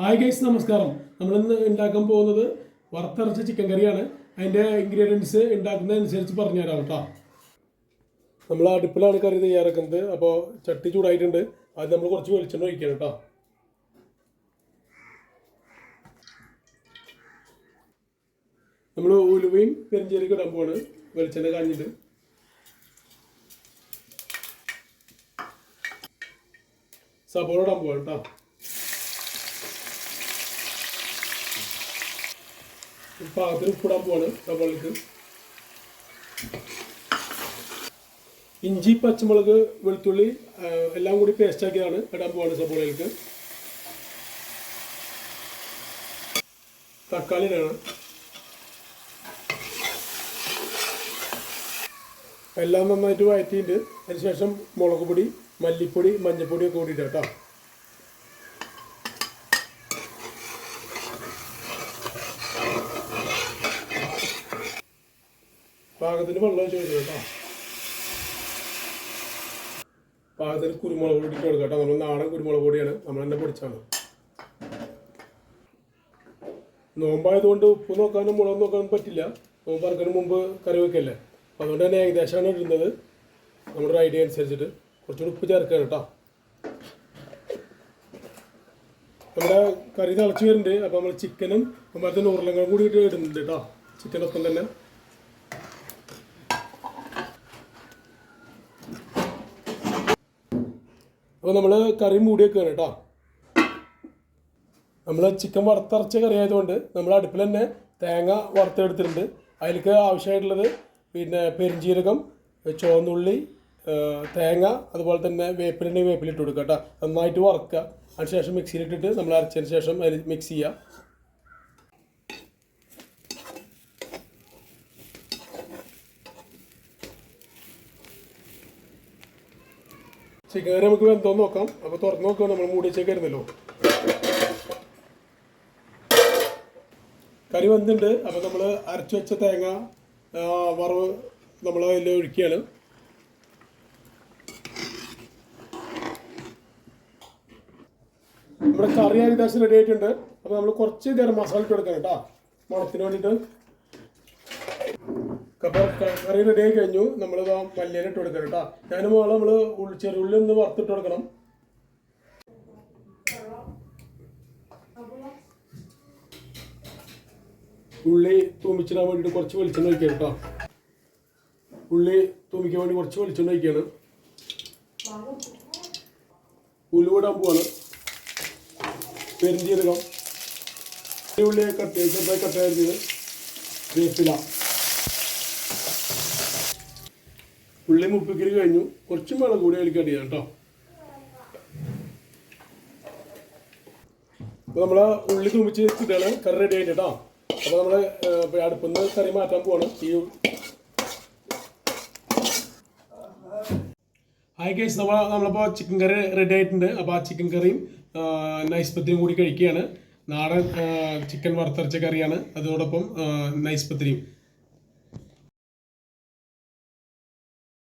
Hi guys നമസ്കാരം. നമ്മളിന്ന് ഉണ്ടാക്കാൻ പോകുന്നത് വറുത്തരച്ച ചിക്കൻ കറിയാണ്. അതിന്റെ ഇൻഗ്രീഡിയൻസ് ഉണ്ടാക്കുന്നതനുസരിച്ച് പറഞ്ഞു തരാം കേട്ടോ. നമ്മൾ അടുപ്പിലാണ് കറി തയ്യാറാക്കുന്നത്. അപ്പോൾ ചട്ടി ചൂടായിട്ടുണ്ട്. അത് നമ്മൾ കുറച്ച് വെളിച്ചെണ്ണ ഒഴിക്കണം കേട്ടോ. നമ്മൾ ഉലുവയും പെരിഞ്ചേരിക്കും ഇടാൻ പോവാണ്. വെളിച്ചെണ്ണ കാഞ്ഞിട്ട്. സബോള ഇടാൻ പോവാണ് കേട്ടോ. പാകത്തിന് ഉപ്പിടാൻ പോവാണ് സബോളക്ക് ഇഞ്ചി പച്ചമുളക് വെളുത്തുള്ളി എല്ലാം കൂടി പേസ്റ്റ് ആക്കിയതാണ് ഇടാൻ പോവാണ് സബോളയിലേക്ക്. തക്കാളി ഇടണം. എല്ലാം നന്നായിട്ട് വഴറ്റിയിട്ട് അതിനുശേഷം മുളക് പൊടി മല്ലിപ്പൊടി മഞ്ഞൾപ്പൊടി ഒക്കെ കൂടിയിട്ട് കേട്ടോ. പാകത്തിന് വെള്ളം ഒഴിച്ച് കേട്ടോ. പാകത്തിന് കുരുമുളക് പൊടി ഇട്ട് കൊടുക്കുക കേട്ടോ. നമ്മൾ നാടൻ കുരുമുളക് പൊടിയാണ്. നമ്മൾ തന്നെ പൊടിച്ചാണ്. നോമ്പായതുകൊണ്ട് ഉപ്പ് നോക്കാനും മുളക് നോക്കാനും പറ്റില്ല. നോമ്പ് ഇറക്കുന്നതിന് മുമ്പ് കറി വെക്കല്ലേ? അതുകൊണ്ട് തന്നെ ഏകദേശമാണ് ഇടുന്നത്. നമ്മുടെ ഒരു ഐഡിയ അനുസരിച്ചിട്ട് കുറച്ചുകൂടി ഉപ്പ് ചേർക്കുക കേട്ടോ. നമ്മുടെ കറി തിളച്ച് വരുന്നുണ്ട്. അപ്പോൾ നമ്മൾ ചിക്കനും അതുപോലെ ഉരുളങ്ങളും കൂടി ഇടുന്നുണ്ട് കേട്ടോ. ചിക്കനൊപ്പം തന്നെ. അപ്പോൾ നമ്മൾ കറി മൂടി വെക്കുകയാണ് കേട്ടോ. നമ്മൾ ചിക്കൻ വറുത്തരച്ച കറി ആയതുകൊണ്ട് നമ്മൾ അടുപ്പിൽ തന്നെ തേങ്ങ വറുത്തെടുത്തിട്ടുണ്ട്. അതിലേക്ക് ആവശ്യമായിട്ടുള്ളത് പിന്നെ പെരിഞ്ചീരകം ചുവന്നുള്ളി തേങ്ങ അതുപോലെ തന്നെ വേപ്പിലുണ്ടെങ്കിൽ വേപ്പിലിട്ട് കൊടുക്കുക കേട്ടോ. നന്നായിട്ട് വറുക്കുക. അതിനുശേഷം മിക്സിയിലിട്ടിട്ട് നമ്മൾ അരച്ചതിന് ശേഷം അതിൽ മിക്സ് ചെയ്യുക. ചിക്കൻ കറി നമുക്ക് വെന്തോന്ന് നോക്കാം. അപ്പോൾ തുറന്ന് നോക്കുക നമ്മൾ മൂടി വെച്ചേക്കായിരുന്നല്ലോ കറി വന്നിട്ടുണ്ട്. അപ്പോൾ നമ്മൾ അരച്ചു വെച്ച തേങ്ങ വറവ് നമ്മൾ അതിൽ ഒഴിക്കുകയാണ്. നമ്മുടെ കറി ഏകദേശം റെഡി ആയിട്ടുണ്ട്. അപ്പോൾ നമ്മൾ കുറച്ച് ഗരം മസാല ഇട്ട് കൊടുക്കണം കേട്ടോ. മണത്തിന് വേണ്ടിയിട്ട്. അപ്പോൾ കറി റെഡി ആയി കഴിഞ്ഞു. നമ്മൾ മല്ലിയില ഇട്ട് കൊടുക്കണം കേട്ടോ ഞാനും മോളെ നമ്മൾ ചെറുള്ളി ഒന്ന് വറുത്തിട്ട് കൊടുക്കണം. ഉള്ളി തൂമിച്ചിടാൻ വേണ്ടിയിട്ട് കുറച്ച് വെളിച്ചെണ്ണ ഒഴിക്കാം കേട്ടോ ഉള്ളി തൂമിക്കാൻ വേണ്ടി കുറച്ച് വെളിച്ചെണ്ണ ഒഴിക്കുകയാണ് ഉലുവിടാൻ പോവാണ്. പെരിഞ്ചീരകം ഈ ഉള്ളി കട്ട് ചെറുതായി കട്ടായിരുന്നത് വേപ്പില. ഉള്ളി മുപ്പിക്കൽ കഴിഞ്ഞു. കുറച്ചും മുളക് കൂടി അതിലേക്ക് അടിയാം കേട്ടോ. അപ്പോൾ നമ്മൾ ഉള്ളി തുമ്പിച്ച് ഇട്ടാണ് കറി റെഡി ആയിട്ട് കേട്ടോ. അപ്പോൾ നമ്മൾ അടുപ്പിൽ നിന്ന് കറി മാറ്റാൻ പോവാണ്. ഈ ഹായ് കേസ് നമ്മൾ നമ്മളിപ്പോൾ ചിക്കൻ കറി റെഡി ആയിട്ടുണ്ട്. അപ്പോൾ ആ ചിക്കൻ കറിയും നൈസ് പത്തിരിയും കൂടി കഴിക്കുകയാണ്. നാടൻ ചിക്കൻ വറുത്തരച്ച കറിയാണ്. അതോടൊപ്പം നൈസ് പത്തിരിയും.